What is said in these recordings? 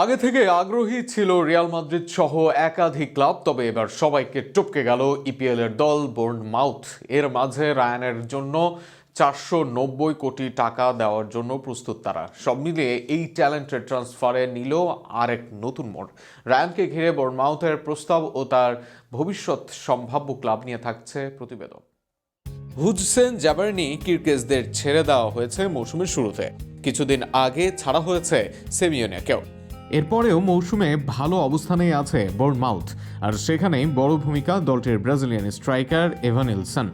আগে থেকে আগ্রহী ছিল রিয়াল মাদ্রিদ সহ একাধিক ক্লাব, তবে এবার সবাইকে টপকে গেল ইপিএল এর দল বোর্ন মাউথ এর মাঝে রায়ানের জন্য চারশো নব্বই কোটি টাকা দেওয়ার জন্য প্রস্তুত তারা। সব মিলিয়ে এই ট্যালেন্টের ট্রান্সফারে নিল আরেক নতুন মোড়। রায়ানকে ঘিরে বোর্নমাউথের প্রস্তাব ও তার ভবিষ্যৎ সম্ভাব্য ক্লাব নিয়ে থাকছে প্রতিবেদন। হুজসেন জাবারনি কিরকেজদের ছেড়ে দেওয়া হয়েছে মৌসুমের শুরুতে। কিছুদিন আগে ছাড়া হয়েছে সেমিওনিয়াকেও। এরপরেও মৌসুমে ভালো অবস্থানেই আছে বোর্নমাউথ। আর সেখানেই বড় ভূমিকা দলটির ব্রাজিলিয়ান স্ট্রাইকার এভানিলসন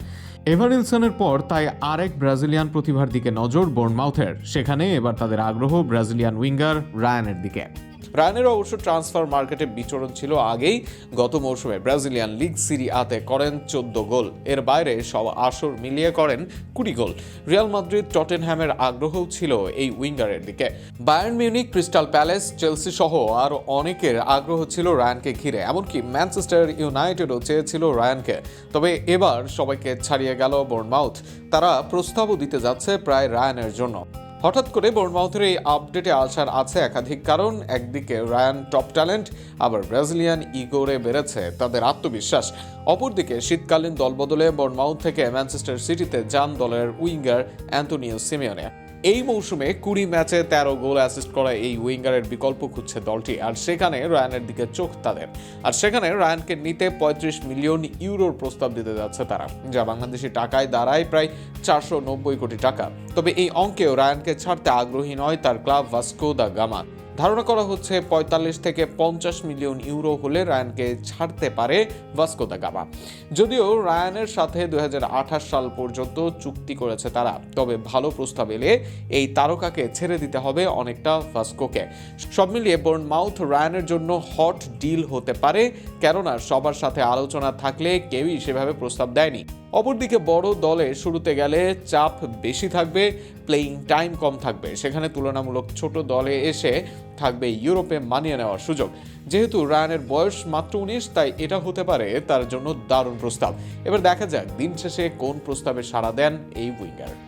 এভারিলসনের পর তাই আরেক ব্রাজিলিয়ান প্রতিভার দিকে নজর বোর্নমাউথের। সেখানে এবার তাদের আগ্রহ ব্রাজিলিয়ান উইঙ্গার রায়ানের দিকে। রায়ানের অবশ্য ট্রান্সফার মার্কেটে বিচরণ ছিল আগেই। গত মৌসুমে ব্রাজিলিয়ান লিগ সিরি আতে করেন চোদ্দ গোল। এর বাইরে সব আসর মিলিয়ে করেন কুড়ি গোল। রিয়াল মাদ্রিদ টটেনহ্যামের আগ্রহও ছিল এই উইঙ্গারের দিকে। Bayern Munich, Crystal Palace, Chelsea সহ আর অনেকের আগ্রহ ছিল রায়ানকে ঘিরে। এমনকি ম্যানচেস্টার ইউনাইটেডও চেয়েছিল রায়ানকে। তবে এবার সবাইকে ছাড়িয়ে গেল বোর্নমাউথ। তারা প্রস্তাবও দিতে যাচ্ছে প্রায় রায়ানের জন্য। হঠাৎ করে বোর্নমাউথের এই আপডেটে আসার আছে একাধিক কারণ। একদিকে রায়ান টপ ট্যালেন্ট, আবার ব্রাজিলিয়ান ইগোরে বেড়েছে তাদের আত্মবিশ্বাস। অপরদিকে শীতকালীন দলবদলে বোর্নমাউথ থেকে ম্যানচেস্টার সিটিতে যান দলের উইঙ্গার অ্যান্টোনিও সিমিওনে। এই মৌসুমে কুড়ি ম্যাচে তেরো গোল অ্যাসিস্ট করা এই উইঙ্গারের বিকল্প খুঁজছে দলটি, আর সেখানে রায়ানের দিকে চোখ তাদের। আর সেখানে রায়ানকে নিতে পঁয়ত্রিশ মিলিয়ন ইউরোর প্রস্তাব দিতে যাচ্ছে তারা, যা বাংলাদেশি টাকায় দাঁড়ায় প্রায় চারশো নব্বই কোটি টাকা। তবে এই অঙ্কেও রায়ানকে ছাড়তে আগ্রহী নয় তার ক্লাব ভাস্কো দা গামা। ধারণা করা হচ্ছে পঁয়তাল্লিশ থেকে পঞ্চাশ মিলিয়ন ইউরো হলে রায়ানকে ছাড়তে পারে ভাস্কো দা যদিও রায়ানের সাথে দু হাজার আঠাশ সাল পর্যন্ত চুক্তি করেছে তারা, তবে ভালো প্রস্তাব এলে এই তারকাকে ছেড়ে দিতে হবে অনেকটা ভাস্কোকে। সব মিলিয়ে বোর্ন মাউথ রায়ানের জন্য হট ডিল হতে পারে, কেননা সবার সাথে আলোচনা থাকলে কেউই সেভাবে প্রস্তাব দেয়নি। অপরদিকে বড় দলে শুরুতে গেলে চাপ বেশি থাকবে প্লেয়িং টাইম কম থাকবে। সেখানে তুলনামূলক ছোট দলে এসে থাকবে ইউরোপে মানিয়ে নেওয়ার সুযোগ। যেহেতু রায়ানের বয়স মাত্র উনিশ, তাই এটা হতে পারে তার জন্য দারুণ প্রস্তাব। এবার দেখা যাক দিন শেষে কোন প্রস্তাবে সাড়া দেন এই উইঙ্গার।